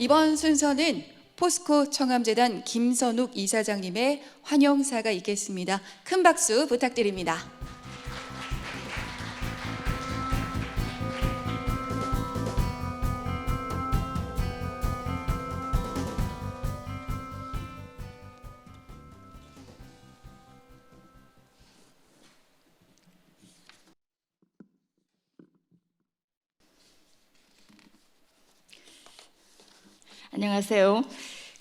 이번 순서는 포스코 청암재단 김선욱 이사장님의 환영사가 있겠습니다. 큰 박수 부탁드립니다. 안녕하세요.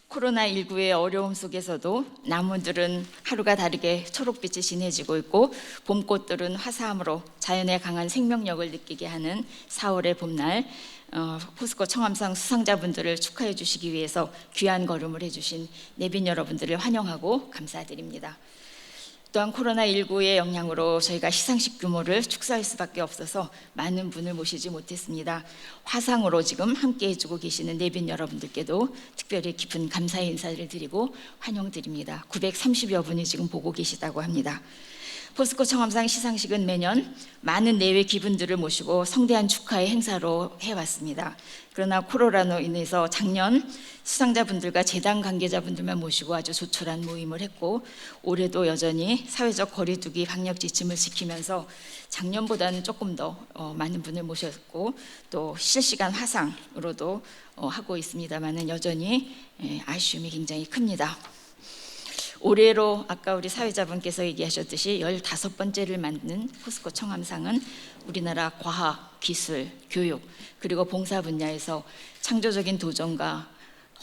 코로나19의 어려움 속에서도 나무들은 하루가 다르게 초록빛이 진해지고 있고 봄꽃들은 화사함으로 자연의 강한 생명력을 느끼게 하는 4월의 봄날 어, 포스코 청암상 수상자분들을 축하해 주시기 위해서 귀한 걸음을 해주신 내빈 여러분들을 환영하고 감사드립니다. 또한 코로나19의 영향으로 저희가 시상식 규모를 축소할 수밖에 없어서 많은 분을 모시지 못했습니다. 화상으로 지금 함께 해주고 계시는 내빈 여러분들께도 특별히 깊은 감사의 인사를 드리고 환영드립니다. 930여 분이 지금 보고 계시다고 합니다. 포스코 청암상 시상식은 매년 많은 내외 기분들을 모시고 성대한 축하의 행사로 해왔습니다. 그러나 코로나로 인해서 작년 수상자분들과 재단 관계자분들만 모시고 아주 조촐한 모임을 했고 올해도 여전히 사회적 거리두기 방역 지침을 지키면서 작년보다는 조금 더 어, 많은 분을 모셨고 또 실시간 화상으로도 어, 하고 있습니다만은 여전히 예, 아쉬움이 굉장히 큽니다. 올해로 아까 우리 사회자분께서 얘기하셨듯이 15번째를 만든 포스코 청암상은 우리나라 과학, 기술, 교육 그리고 봉사 분야에서 창조적인 도전과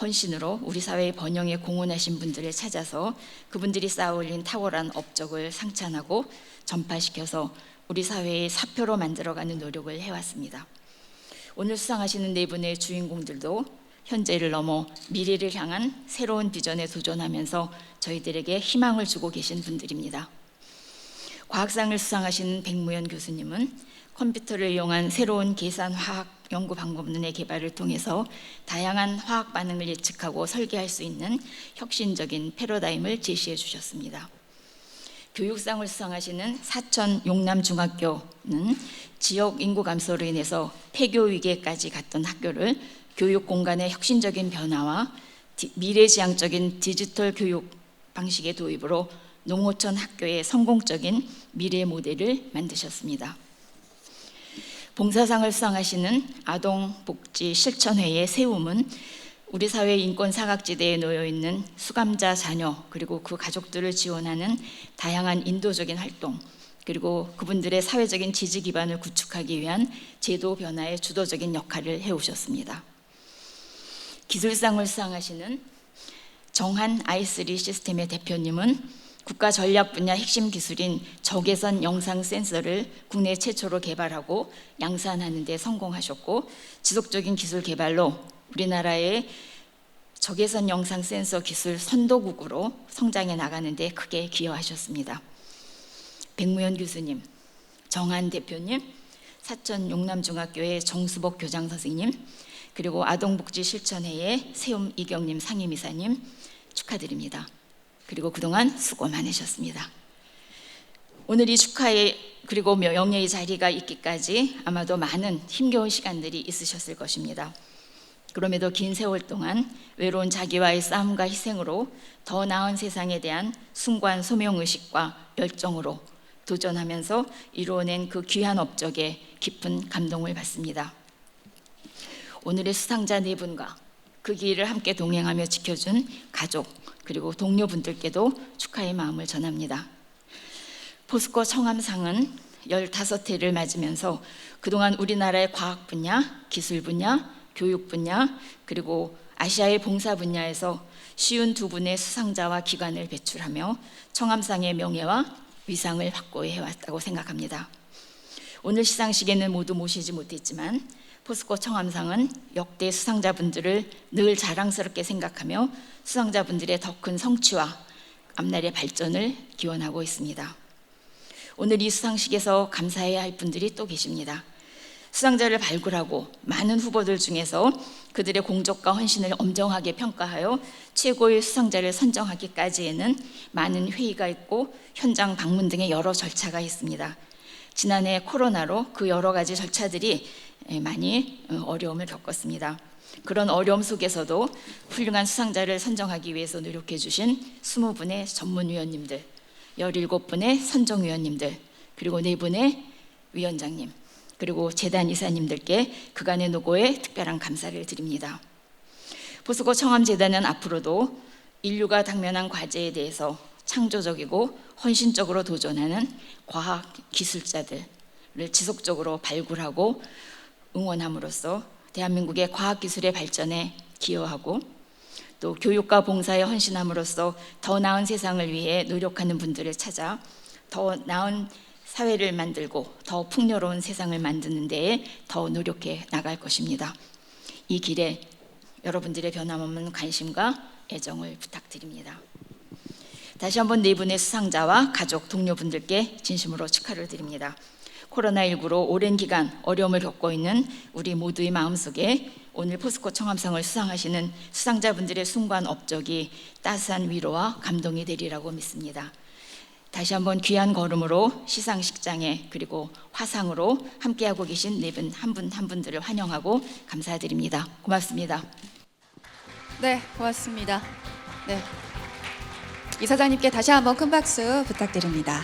헌신으로 우리 사회의 번영에 공헌하신 분들을 찾아서 그분들이 쌓아올린 탁월한 업적을 상찬하고 전파시켜서 우리 사회의 사표로 만들어가는 노력을 해왔습니다. 오늘 수상하시는 네 분의 주인공들도 현재를 넘어 미래를 향한 새로운 비전에 도전하면서 저희들에게 희망을 주고 계신 분들입니다. 과학상을 수상하신 백무현 교수님은 컴퓨터를 이용한 새로운 계산 화학 연구 방법론의 개발을 통해서 다양한 화학 반응을 예측하고 설계할 수 있는 혁신적인 패러다임을 제시해 주셨습니다. 교육상을 수상하시는 사천 용남중학교는 지역 인구 감소로 인해서 폐교 위기에까지 갔던 학교를 교육 공간의 혁신적인 변화와 미래지향적인 디지털 교육 방식의 도입으로 농어촌 학교의 성공적인 미래 모델을 만드셨습니다. 봉사상을 수상하시는 아동복지 실천회의 세움은 우리 사회 인권 사각지대에 놓여 있는 수감자 자녀 그리고 그 가족들을 지원하는 다양한 인도적인 활동 그리고 그분들의 사회적인 지지 기반을 구축하기 위한 제도 변화의 주도적인 역할을 해오셨습니다. 기술상을 수상하시는 정한 i3 시스템의 대표님은 국가 전략 분야 핵심 기술인 적외선 영상 센서를 국내 최초로 개발하고 양산하는 데 성공하셨고 지속적인 기술 개발로 우리나라의 적외선 영상 센서 기술 선도국으로 성장해 나가는 데 크게 기여하셨습니다. 백무현 교수님, 정한 대표님, 사천 용남중학교의 정수복 교장 선생님, 그리고 아동복지 실천회의 세움 이경님 상임이사님 축하드립니다. 그리고 그동안 수고 많으셨습니다. 오늘 이 축하의 그리고 명예의 자리가 있기까지 아마도 많은 힘겨운 시간들이 있으셨을 것입니다. 그럼에도 긴 세월 동안 외로운 자기와의 싸움과 희생으로 더 나은 세상에 대한 순관 소명 의식과 열정으로 도전하면서 이루어낸 그 귀한 업적에 깊은 감동을 받습니다. 오늘의 수상자 네 분과 그 길을 함께 동행하며 지켜준 가족 그리고 동료분들께도 축하의 마음을 전합니다. 포스코 청암상은 15회를 맞으면서 그동안 우리나라의 과학 분야, 기술 분야, 교육 분야, 그리고 아시아의 봉사 분야에서 쉬운 두 분의 수상자와 기관을 배출하며 청암상의 명예와 위상을 확보해 왔다고 생각합니다. 오늘 시상식에는 모두 모시지 못했지만 포스코 청암상은 역대 수상자분들을 늘 자랑스럽게 생각하며 수상자분들의 더 큰 성취와 앞날의 발전을 기원하고 있습니다. 오늘 이 수상식에서 감사해야 할 분들이 또 계십니다. 수상자를 발굴하고 많은 후보들 중에서 그들의 공적과 헌신을 엄정하게 평가하여 최고의 수상자를 선정하기까지에는 많은 회의가 있고 현장 방문 등의 여러 절차가 있습니다. 지난해 코로나로 그 여러 가지 절차들이 많이 어려움을 겪었습니다. 그런 어려움 속에서도 훌륭한 수상자를 선정하기 위해서 노력해 주신 20분의 전문위원님들, 17분의 선정위원님들, 그리고 4분의 위원장님, 그리고 재단 이사님들께 그간의 노고에 특별한 감사를 드립니다. 포스코 청암재단은 앞으로도 인류가 당면한 과제에 대해서 창조적이고 헌신적으로 도전하는 과학 기술자들을 지속적으로 발굴하고 응원함으로써 대한민국의 과학 기술의 발전에 기여하고 또 교육과 봉사에 헌신함으로써 더 나은 세상을 위해 노력하는 분들을 찾아 더 나은 사회를 만들고 더 풍요로운 세상을 만드는 데에 더 노력해 나갈 것입니다. 이 길에 여러분들의 변함없는 관심과 애정을 부탁드립니다. 다시 한번 네 분의 수상자와 가족, 동료분들께 진심으로 축하를 드립니다. 코로나19로 오랜 기간 어려움을 겪고 있는 우리 모두의 마음속에 오늘 포스코 청암상을 수상하시는 수상자분들의 순간 업적이 따스한 위로와 감동이 되리라고 믿습니다. 다시 한번 귀한 걸음으로 시상식장에 그리고 화상으로 함께하고 계신 네 분 한 분 한 분들을 환영하고 감사드립니다. 고맙습니다. 네, 고맙습니다. 네. 이사장님께 다시 한번 큰 박수 부탁드립니다.